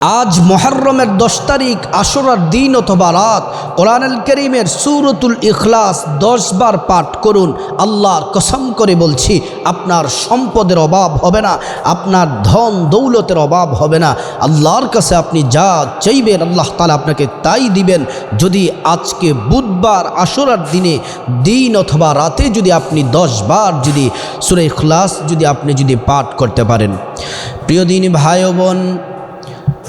আজ মহরমের দশ তারিখ আশরার দিন অথবা রাত কোরআনুল করিমের সুরতুল ইখলাস দশ বার পাঠ করুন। আল্লাহর কসম করে বলছি, আপনার সম্পদের অভাব হবে না, আপনার ধন দৌলতের অভাব হবে না। আল্লাহর কাছে আপনি যা চাইবেন, আল্লাহ তালা আপনাকে তাই দিবেন। যদি আজকে বুধবার আশরার দিনে, দিন অথবা রাতে যদি আপনি দশ বার যদি সুরে ইখলাস যদি আপনি যদি পাঠ করতে পারেন। প্রিয় দিন ভাই বোন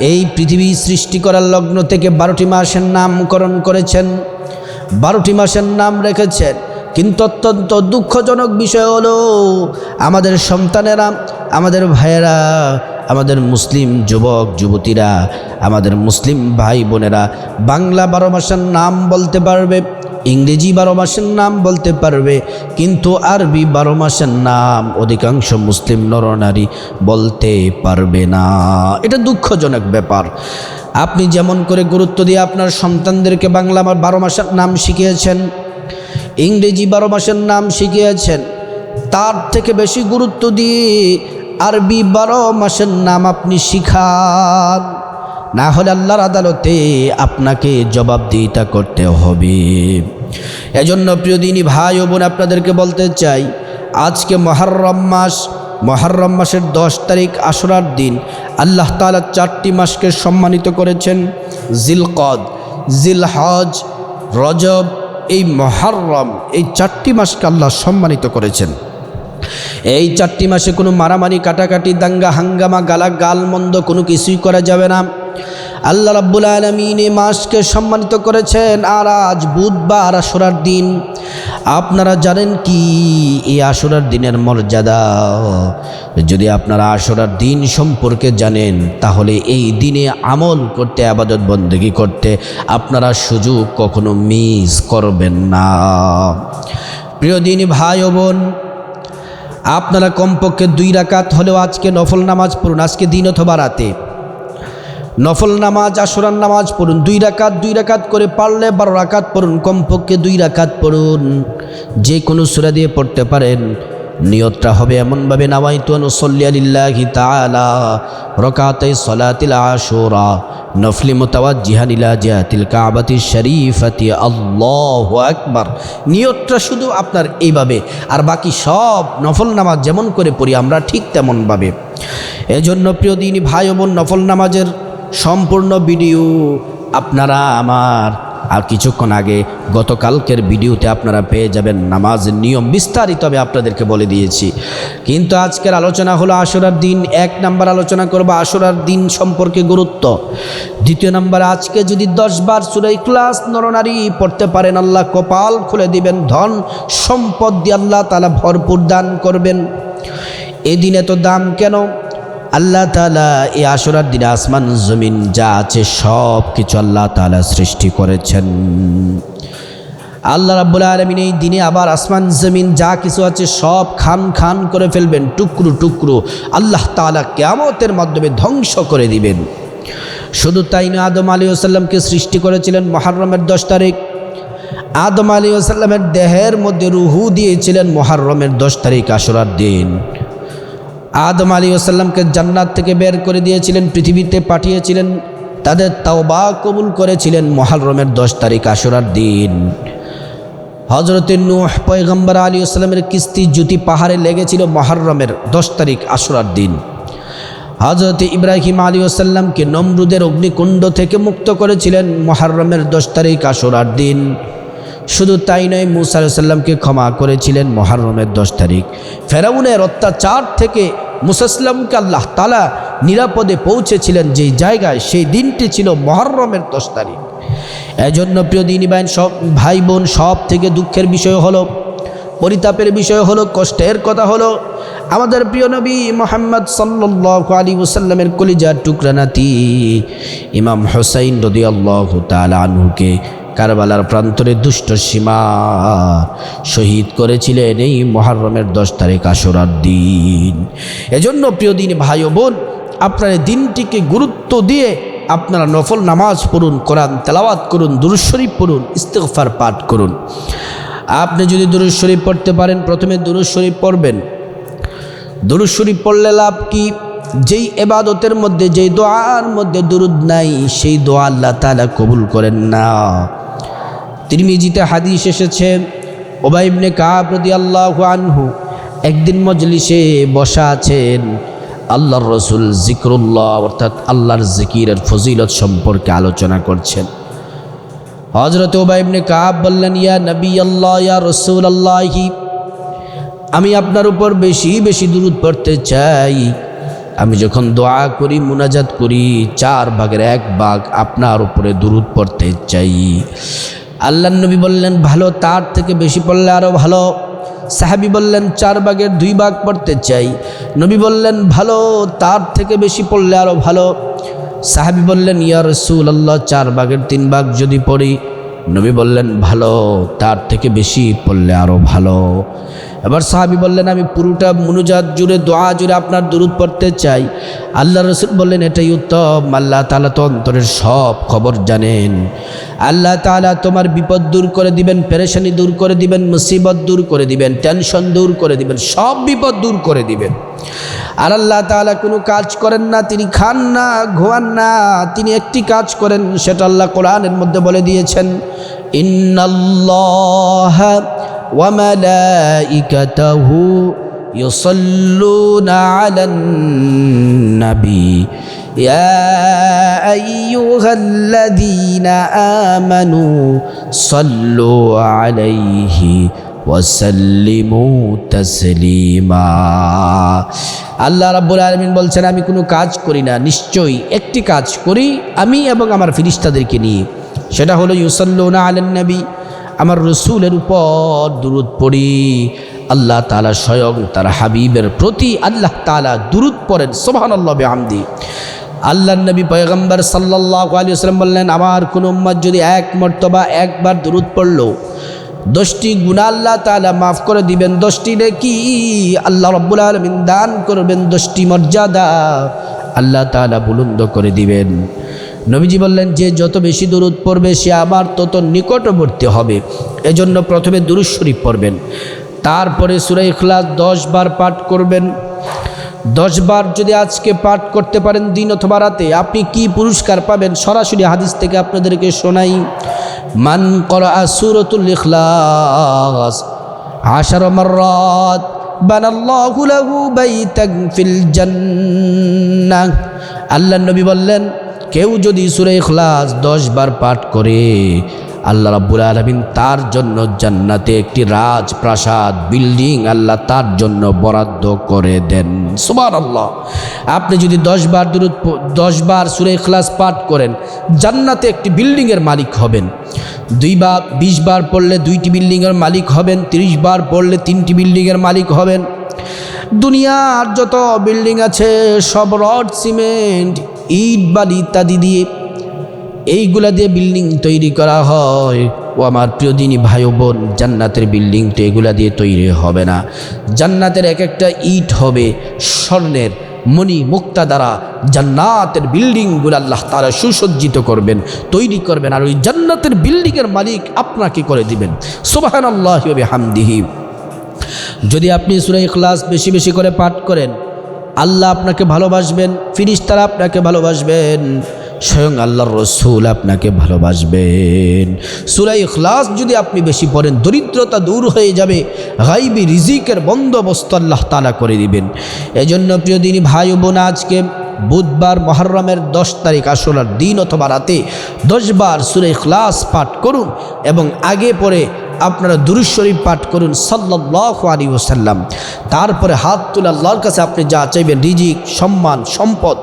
এই পৃথিবী সৃষ্টি করার লগ্ন থেকে বারোটি মাসের নামকরণ করেছেন। বারোটি মাসের নাম রেখেছেন। কিন্তু অত্যন্ত দুঃখজনক বিষয় হলো, আমাদের সন্তানেরা, আমাদের ভাইয়েরা, আমাদের মুসলিম যুবক, যুবতীরা, আমাদের মুসলিম ভাই বোনেরা বাংলা বারো মাসের নাম বলতে পারবে। ইংরেজি বারো মাসের নাম বলতে পারবে, কিন্তু আরবি বারো মাসের নাম অধিকাংশ মুসলিম নরনারী বলতে পারবে না। এটা দুঃখজনক ব্যাপার। আপনি যেমন করে গুরুত্ব দিয়ে আপনার সন্তানদেরকে বাংলা আমার বারো মাসের নাম শিখিয়েছেন, ইংরেজি বারো মাসের নাম শিখিয়েছেন, তার থেকে বেশি গুরুত্ব দিয়ে আরবি বারো মাসের নাম আপনি শিখান। না হলে আল্লাহর আদালতে আপনাকে জবাবদিহিতা করতে হবে। এজন্য প্রিয় দিনী ভাই ও বোন, আপনাদেরকে বলতে চাই, আজকে মহরম মাস, মহরম মাসের দশ তারিখ আশরার দিন আল্লাহ তালা চারটি মাসকে সম্মানিত করেছেন। জিলকদ, জিলহজ, রজব, এই মহরম, এই চারটি মাসকে আল্লাহ সম্মানিত করেছেন। এই চারটি মাসে কোনো মারামারি, কাটাকাটি, দাঙ্গা, হাঙ্গামা গালা গালমন্দ কোনো কিছুই করা যাবে না। আল্লাহ রাব্বুল আলমিন এই মাসকে সম্মানিত করেছেন আর আজ বুধবার আসরার দিন। আপনারা জানেন কি? এই আসরার দিনের মর্যাদা। যদি আপনারা আসরার দিন সম্পর্কে জানেন, তাহলে এই দিনে আমল করতে, আবাদত বন্দী করতে আপনারা সুযোগ কখনো মিস করবেন না। প্রিয় দিন ভাই ও বোন আপনারা কমপক্ষে দুই রাকাত হলেও আজকে নফল নামাজ পড়ুন, আজকে দিন অথবা রাতে। নফল নামাজ আসরান নামাজ পড়ুন, দুই রাকাত দুই রাকাত করে পারলে বারো রাকাত পড়ুন, কমপক্ষে দুই রাকাত পড়ুন। যে কোনো সুরা দিয়ে পড়তে পারেন। নিয়তটা হবে এমনভাবে নামাইতু অনুসল্লি আলিল্লাহি তাআলা রকাতাই সলাতিল আশুরা, নফলি মুতাওয়াজ্জিহান ইলা জিহাতিল কাবাতি শরীফাতি, আল্লাহু আকবার। নিয়তটা শুধু আপনার এইভাবে, আর বাকি সব নফল নামাজ যেমন করে পড়ি আমরা ঠিক তেমনভাবে। এজন্য প্রিয় দিন ভাই বোন, নফল নামাজের সম্পূর্ণ ভিডিও আপনারা আমার আর কিছুক্ষণ আগে গতকালকের ভিডিওতে আপনারা পেয়ে যাবেন নামাজের নিয়ম বিস্তারিত আমি আপনাদেরকে বলে দিয়েছি। কিন্তু আজকের আলোচনা হলো আশুরার দিন, এক নাম্বার আলোচনা করব আশুরার দিন সম্পর্কে গুরুত্ব। দ্বিতীয় নাম্বার, আজকে যদি দশবার সুরাই ক্লাস নরনারী পড়তে পারেন, আল্লাহ কপাল খুলে দিবেন, ধন সম্পদ দিয়ে আল্লাহ তালা ভরপুর দান করবেন। এদিন এত দাম কেন? আল্লাহ তালা এই আসরার দিনে আসমান, জমিন যা আছে সব কিছু আল্লাহ তালা সৃষ্টি করেছেন। আল্লাহ রাব্বুল আলমিন এই দিনে আবার আসমান, জমিন যা কিছু আছে সব খান খান করে ফেলবেন, টুকরো টুকরো আল্লাহ তালা কেয়ামতের মাধ্যমে ধ্বংস করে দিবেন। শুধু তাই না আদম আলী ওসাল্লামকে সৃষ্টি করেছিলেন মহারমের দশ তারিখ। আদম আলী ওসাল্লামের দেহের মধ্যে রুহু দিয়েছিলেন মহারমের দশ তারিখ আসরার দিন। আদম আলী ওসাল্লামকে জান্নাত থেকে বের করে দিয়েছিলেন, পৃথিবীতে পাঠিয়েছিলেন, তাদের তাওবা কবুল করেছিলেন মহারমের দশ তারিখ আশুরার দিন। হজরত নূহ পয়গম্বর আলী আসলামের কিস্তি জুতি পাহাড়ে লেগেছিল মহারমের দশ তারিখ আশুরার দিন। হজরত ইব্রাহিম আলী ওসাল্লামকে নমরুদের অগ্নিকুণ্ড থেকে মুক্ত করেছিলেন মহারমের দশ তারিখ আশুরার দিন। শুধু তাই নয়, মুসা সাল্লামকে ক্ষমা করেছিলেন মহারমের দশ তারিখ। ফেরাউনের অত্যাচার থেকে মুসাল্লামকে আল্লাহ তালা নিরাপদে পৌঁছেছিলেন যেই জায়গায়, সেই দিনটি ছিল মহরমের দশ তারিখ। এজন্য প্রিয় দিনী বাইন সব ভাই বোন সব থেকে দুঃখের বিষয় হলো, পরিতাপের বিষয় হলো, কষ্টের কথা হলো, আমাদের প্রিয় নবী মোহাম্মদ সাল্লাহ আলী ওসাল্লামের কলিজার টুকরা নাতি ইমাম হোসাইন রদি আল্লাহ আনহুকে কারবালার প্রান্তরে দুষ্ট সীমা শহীদ করেছিলেন এই মহারমের দশ তারিখ আসরার দিন। এজন্য প্রিয় দিন ভাই ও বোন, আপনার দিনটিকে গুরুত্ব দিয়ে আপনারা নফল নামাজ পড়ুন, কোরআন তেলাওয়াত করুন দুরুজ শরীফ পড়ুন, ইস্তেগফার পাঠ করুন। আপনি যদি দুরুজ শরীফ পড়তে পারেন, প্রথমে দুরুজ শরীফ পড়বেন। দুরুদ শরীফ পড়লে লাভ কি? যেই এবাদতের মধ্যে, যেই দোয়ার মধ্যে দুরুদ নাই, সেই দোয়া আল্লাহ তালা কবুল করেন না। তিরমিজিতে হাদিস এসেছে ওবাইবনে কাবরদি আল্লাহ আনহু একদিন মজলিসে বসা আছেন। আল্লাহর রসুল জিক্রুল্লাহ অর্থাৎ আল্লাহর জিকিরের ফজিলত সম্পর্কে আলোচনা করছেন। হজরত ওবাইবনে কাব বললেন, ইয়া নবী আল্লাহ ইয়া রসুল আল্লাহি আমি আপনার উপর বেশি বেশি দূরত পড়তে চাই। আমি যখন দোয়া করি, মুনাজাত করি, চার ভাগের এক ভাগ আপনার উপরে দূরত পড়তে চাই। আল্লাহ নবী বললেন, ভালো, তার থেকে বেশি পড়লে আরও ভালো। সাহাবি বললেন, চার ভাগের দুই ভাগ পড়তে চাই। নবী বললেন, ভালো, তার থেকে বেশি পড়লে আরও ভালো। সাহাবি বললেন, ইয়া রসুল আল্লাহ চার বাঘের তিন ভাগ যদি পড়ি। নবী বললেন, ভালো, তার থেকে বেশি পড়লে আরও ভালো। এবার সাহাবি বললেন, আমি পুরোটা মনুজাত জুড়ে, দোয়া জুড়ে আপনার দূরত পড়তে চাই। আল্লাহ রসুল বললেন, এটাই উত্তম। আল্লাহ তালা তো অন্তরের সব খবর জানেন। আল্লাহ তালা তোমার বিপদ দূর করে দিবেন, পেরেশানি দূর করে দিবেন, মুসিবত দূর করে দিবেন, টেনশন দূর করে দিবেন, সব বিপদ দূর করে দিবেন। আর আল্লাহ তালা কোনো কাজ করেন না, তিনি খান না ঘোয়ান না, তিনি একটি কাজ করেন, সেটা আল্লাহ কোরআনের মধ্যে বলে দিয়েছেন, ইন্নাল্লাহ وملائكته يصلون على النبي يا أيها الذين آمنوا صلوا عليه وسلموا تسليما আল্লাহ রাব্বুল আলমিন বলছেন আমি কোনো কাজ করি না নিশ্চয়ই একটি কাজ করি আমি এবং আমার ফিরিস্তাদেরকে নিয়ে সেটা হলো ইউসাল্লুনা আলেন নবী আমার রসুলের উপর দূরত পড়ি। আল্লাহ তালা স্বয়ং তার হাবিবের প্রতি আল্লাহ তালা দূরত পড়েন সোহান আল্লাহ আমদি আল্লাহ নবী পয়গম্বর সাল্লাহ আলী আসলাম বললেন, আমার কোনো উম্মাদ যদি এক মর্তবা একবার দূরত পড়ল, দশটি গুণা আল্লাহ তালা মাফ করে দিবেন, দশটি কি আল্লাহ রব্বুল আলমিন দান করবেন, দশটি মর্যাদা আল্লাহ তালা বুলন্দ করে দিবেন। নবীজি বললেন, যে যত বেশি দূরত পড়বে, সে আমার তত নিকটবর্তী হবে। এজন্য প্রথমে দুরুদ শরীফ পড়বেন, তারপরে সুরাই ইখলাস দশ বার পাঠ করবেন। দশ বার যদি আজকে পাঠ করতে পারেন দিন অথবা রাতে, আপনি কি পুরস্কার পাবেন? সরাসরি হাদিস থেকে আপনাদেরকে শোনাই। মান করা সুরতুল ইখলাস আশার মাররাত বানাল্লাহু লাহু বাইতান ফিল জান্নাহ। আল্লাহ নবী বললেন কেউ যদি সুরে ইখলাস দশ বার পাঠ করে, আল্লাহ রাব্বুল আলমিন তার জন্য জান্নাতে একটি রাজপ্রাসাদ, বিল্ডিং আল্লাহ তার জন্য বরাদ্দ করে দেন। সুবার আল্লাহ আপনি যদি দশ বার দূরত দশ বার সুরে ইখলাস পাঠ করেন, জান্নাতে একটি বিল্ডিংয়ের মালিক হবেন। দুই বা বিশ বার পড়লে দুইটি বিল্ডিংয়ের মালিক হবেন, তিরিশ বার পড়লে তিনটি বিল্ডিংয়ের মালিক হবেন। দুনিয়ার যত বিল্ডিং আছে, সব রড, সিমেন্ট ইট বালি ইত্যাদি দিয়ে এইগুলা দিয়ে বিল্ডিং তৈরি করা হয়। ও আমার প্রিয় দিনী ভাই বোন, জান্নাতের বিল্ডিং তো এগুলা দিয়ে তৈরি হবে না। জান্নাতের এক একটা ইট হবে স্বর্ণের মণি মুক্তা দ্বারা জান্নাতের বিল্ডিংগুলো আল্লাহ তারা সুসজ্জিত করবেন, তৈরি করবেন। আর ওই জান্নাতের বিল্ডিংয়ের মালিক আপনাকে করে দিবেন। সোবাহান আল্লাহ হামদিহি যদি আপনি সুরাই ক্লাস বেশি বেশি করে পাঠ করেন আল্লাহ আপনাকে ভালোবাসবেন, ফিরিস্তারা আপনাকে ভালোবাসবেন, স্বয়ং আল্লাহর রসুল আপনাকে ভালোবাসবেন। সুরাই খ্লাস যদি আপনি বেশি পড়েন, দরিদ্রতা দূর হয়ে যাবে, গাইবি রিজিকের বন্দোবস্ত আল্লাহ তালা করে দিবেন। এজন্য প্রিয় দিনী ভাই বোন, আজকে বুধবার মহরমের দশ তারিখ আসলার দিন অথবা রাতে দশবার সুরে খ্লাস পাঠ করুন এবং আগে পরে আপনারা দুরুশ্বরী পাঠ করুন সাল্লাহ আলী ওসাল্লাম তারপরে হাত তুলে আল্লাহর কাছে আপনি যা চাইবেন, রিজিক, সম্মান, সম্পদ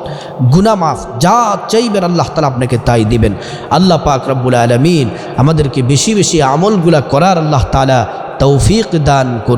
গুনামাফ যা চাইবেন আল্লাহ তালা আপনাকে তাই দিবেন। আল্লাহ পাক রব্বুল আলমিন আমাদেরকে বেশি বেশি আমলগুলা করার আল্লাহ তালা তৌফিক দান করুন।